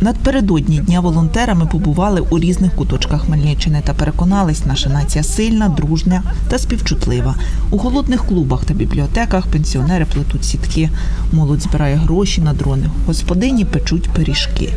Надпередодні дня волонтера ми побували у різних куточках Хмельниччини та переконались, наша нація сильна, дружня та співчутлива. У голодних клубах та бібліотеках пенсіонери плетуть сітки, молодь збирає гроші на дрони, господині печуть пиріжки.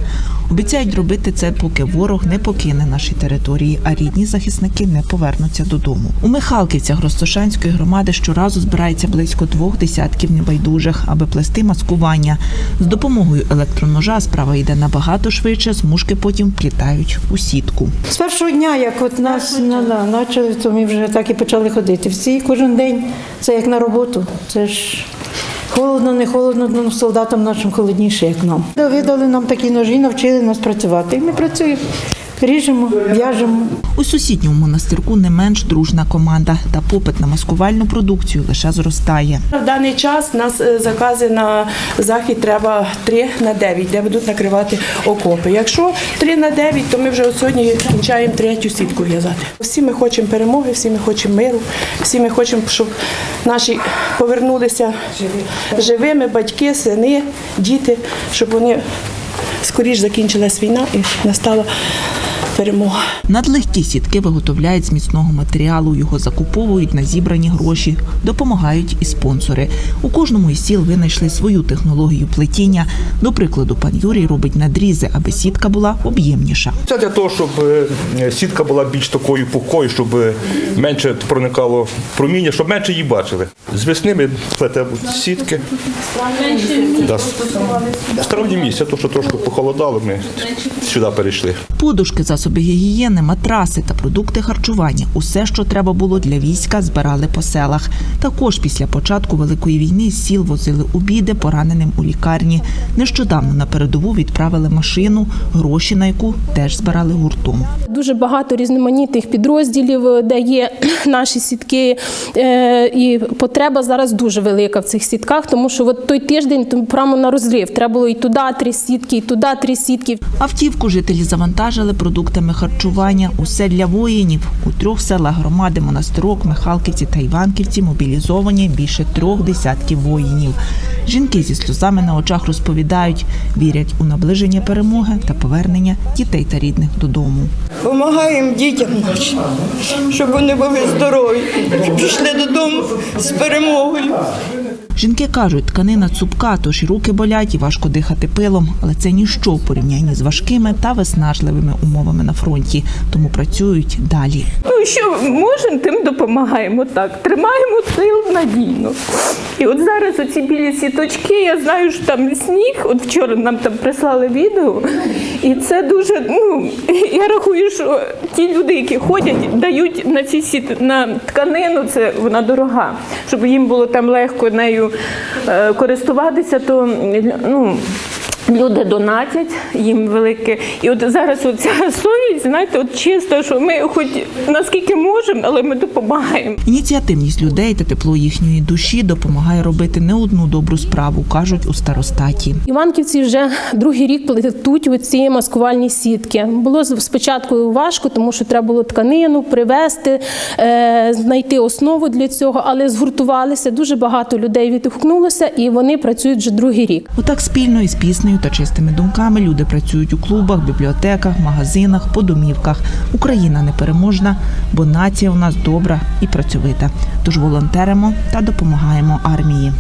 Обіцяють робити це, поки ворог не покине наші території, а рідні захисники не повернуться додому. У Михалківцях Ростошанської громади щоразу збирається близько двох десятків небайдужих, аби плести маскування. З допомогою електроножа справа йде набагато швидше, смужки потім вплітають у сітку. З першого дня, як от нас на да, почали, то ми вже так і почали ходити. Всі кожен день це як на роботу. Це ж холодно, не холодно, ну, солдатам нашим холодніше, як нам. Видали нам такі ножі, навчили нас працювати. І ми працюємо, ріжемо, в'яжемо. У сусідньому монастирку не менш дружна команда, та попит на маскувальну продукцію лише зростає. В даний час нас е, закази на захід треба 3 на 9, де будуть накривати окопи. Якщо 3 на 9, то ми вже от сьогодні кінчаємо третю сітку в'язати. Всі ми хочемо перемоги, всі ми хочемо миру, всі ми хочемо, щоб наші повернулися живими, батьки, сини, діти, щоб вони скоріш закінчилась війна і настала перемога. Надлегкі сітки виготовляють з міцного матеріалу. Його закуповують на зібрані гроші, допомагають і спонсори. У кожному із сіл винайшли свою технологію плетіння. До прикладу, пан Юрій робить надрізи, аби сітка була об'ємніша. Це для того, щоб е, сітка була більш такою пухкою, щоб е, менше проникало проміння, щоб менше її бачили. З весни ми плетемо сітки. Да, травні місяця, то що трошки похолодало, ми сюди перейшли. Подушки, засоби гігієни, матраси та продукти харчування усе, що треба було для війська, збирали по селах. Також після початку великої війни з сіл возили обіди пораненим у лікарні. Нещодавно на передову відправили машину, гроші на яку теж збирали гуртом. Дуже багато різноманітних підрозділів, е, де є наші сітки, е, і потреба зараз дуже велика в цих сітках, тому що от той тиждень прямо на розрив. Треба було і туди три сітки, і туди три сітки. Автівку жителі завантажили продуктами харчування. Усе для воїнів. У трьох селах громади Монастирок, Михалківці та Іванківці мобілізовані більше трьох десятків воїнів. Жінки зі сльозами на очах розповідають, вірять у наближення перемоги та повернення дітей та рідних додому. Помагаємо дітям нашим, щоб вони були здорові і пішли додому з перемогою. Жінки кажуть, тканина цупка, тож і руки болять, і важко дихати пилом, але це ніщо в порівнянні з важкими та виснажливими умовами на фронті, тому працюють далі. Ну, що можемо, тим допомагаємо так. Тримаємо тил надійно. І от зараз оці білі сіточки, я знаю, що там сніг. От вчора нам там прислали відео, і це дуже. Ну я рахую, що ті люди, які ходять, дають на ці сіт на тканину, це вона дорога, щоб їм було там легко нею користуватися, то ну. Люди донатять їм велике. І от зараз оця совість, знаєте, от чисто, що ми хоч наскільки можемо, але ми допомагаємо. Ініціативність людей та тепло їхньої душі допомагає робити не одну добру справу, кажуть у старостаті. Іванківці вже другий рік плетуть оці маскувальні сітки. Було спочатку важко, тому що треба було тканину привезти, е, знайти основу для цього, але згуртувалися. Дуже багато людей відгукнулося, і вони працюють вже другий рік. Отак спільно із піснею та чистими думками люди працюють у клубах, бібліотеках, магазинах, по домівках. Україна непереможна, бо нація у нас добра і працьовита. Тож волонтеримо та допомагаємо армії.